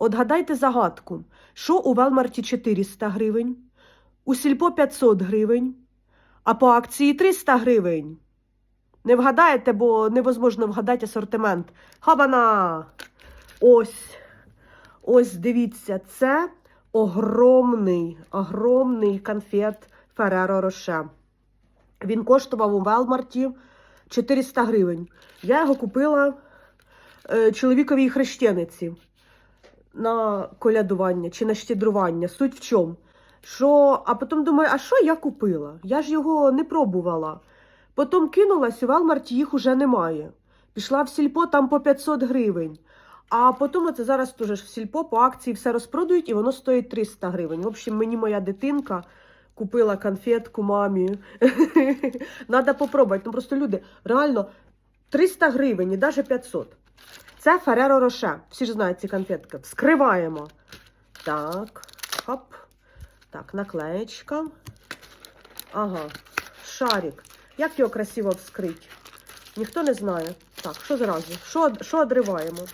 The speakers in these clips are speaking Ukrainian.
От гадайте загадку, що у Велмарті 400 гривень, у Сільпо 500 гривень, а по акції 300 гривень. Не вгадаєте, бо невозможно вгадати асортимент. Хабана! Ось. Ось дивіться, це огромний, огромний конфет Фереро Роше. Він коштував у Велмарті 400 гривень. Я його купила е, чоловіковій хрещениці на колядування чи на щедрування. Суть в чому? Що, а потім думаю, а що я купила? Я ж його не пробувала. Потім кинулась, у Велмарті їх уже немає. Пішла в сільпо там по 500 гривень. А потім оце зараз теж в сільпо по акції все розпродають і воно стоїть 300 гривень. В общем, мені моя дитинка купила конфетку мамі. Надо попробувати. Ну просто люди, реально 300 гривень і навіть 500. Це Фереро Роше. Всі ж знають ці конфетки. Вскриваємо. Так, хоп. Так, наклеєчка. Ага, шарик. Як його красиво вскрити? Ніхто не знає. Так, що зразу? Що, що одриваємо?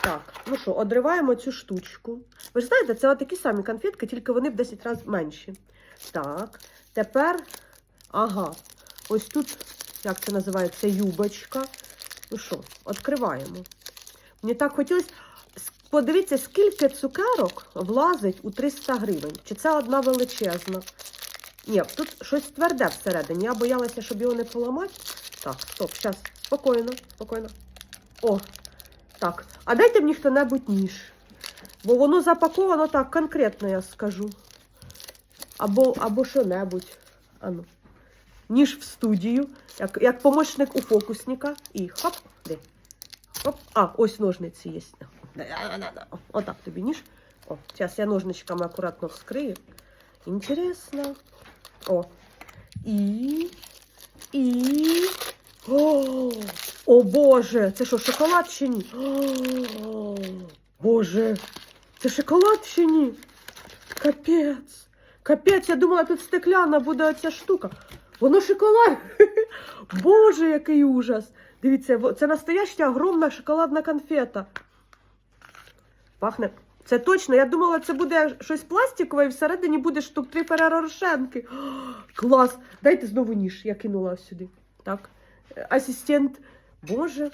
Так, ну що, одриваємо цю штучку. Ви ж знаєте, це такі самі конфетки, тільки вони в 10 разів менші. Так, тепер, ага, ось тут, як це називається, юбочка. Ну що, відкриваємо. Мені так хотілося. Подивіться, скільки цукерок влазить у 300 гривень. Чи це одна величезна? Ні, тут щось тверде всередині. Я боялася, щоб його не поламати. Так, стоп, зараз. Спокійно, спокійно. О, так. А дайте мені хто-небудь ніж. Бо воно запаковано так конкретно, я скажу. Або, або що-небудь. Ану. Ніж в студію, як, як помощник у фокусника. І хоп, де. Хоп. А, ось ножниці є. Отак тобі ніж. О, зараз я ножничками акуратно вскрию. Інтересно. О. І. І. О, о Боже! Це що, шоколад чи ні? О, Боже! Це шоколад чи ні? Капець! Капець, я думала, тут стекляна буде оця штука. Воно шоколад. Боже, який ужас! Дивіться, це настояща огромна шоколадна конфета. Пахне. Це точно. Я думала, це буде щось пластикове, і всередині буде штук три перерошенки. Клас! Дайте знову ніж, я кинула сюди. Так. Асистент. Боже.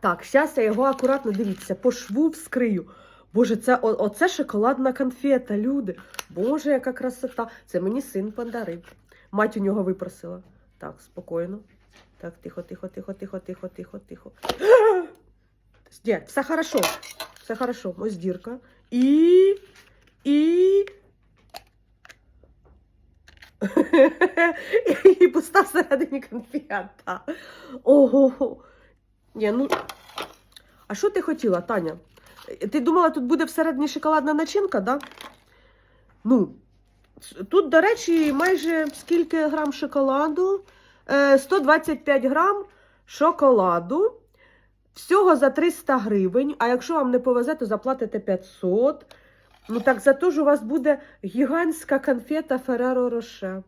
Так, зараз я його акуратно дивіться, по шву вскрию. Боже, це оце шоколадна конфета, люди. Боже, яка красота. Це мені син подарив. Мать у нього випросила. Так, спокійно. Так, тихо, тихо, тихо, тихо, тихо, тихо, тихо. Дядь, все хорошо. Все хорошо. Ось дірка. І. І. І пуста всередині конфета. Ого. Ні, ну. А що ти хотіла, Таня? Ти думала, тут буде всередині шоколадна начинка, да? Ну, тут, до речі, майже скільки грам шоколаду? Е, 125 грам шоколаду. Всього за 300 гривень. А якщо вам не повезе, то заплатите 500. Ну так зато ж у вас буде гігантська конфета Ferrero Rocher.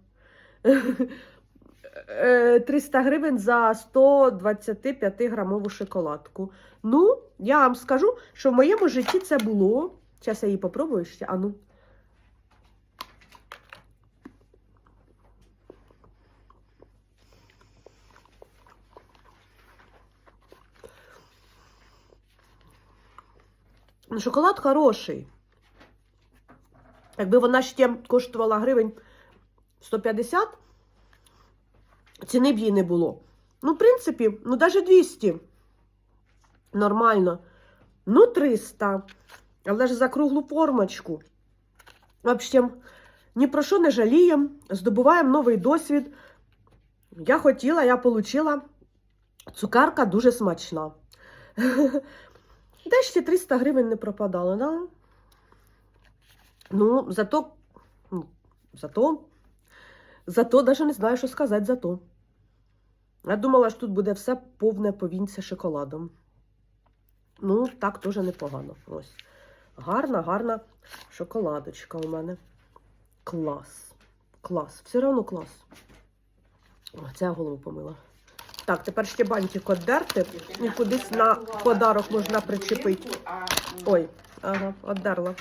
Е, 300 гривень за 125 грамову шоколадку. Ну, я вам скажу, що в моєму житті це було. Зараз я її попробую ще. А шоколад хороший. Якби вона ще коштувала гривень 150, ціни б їй не було. Ну, в принципі, ну, навіть 200. Нормально. Ну, 300. Але ж за круглу формочку. В общем, ні про що не жаліємо. Здобуваємо новий досвід. Я хотіла, я отримала. Цукерка дуже смачна. Де ще 300 гривень не пропадало, да? Ну, зато, ну, зато, зато, навіть не знаю, що сказати зато. Я думала, що тут буде все повне повінця шоколадом. Ну, так теж непогано. Ось. Гарна, гарна шоколадочка у мене. Клас. Клас. Все одно клас. О, це я голову помила. Так, тепер ще бантик оддерти і кудись на подарок можна причепити. Ой, ага, оддерла.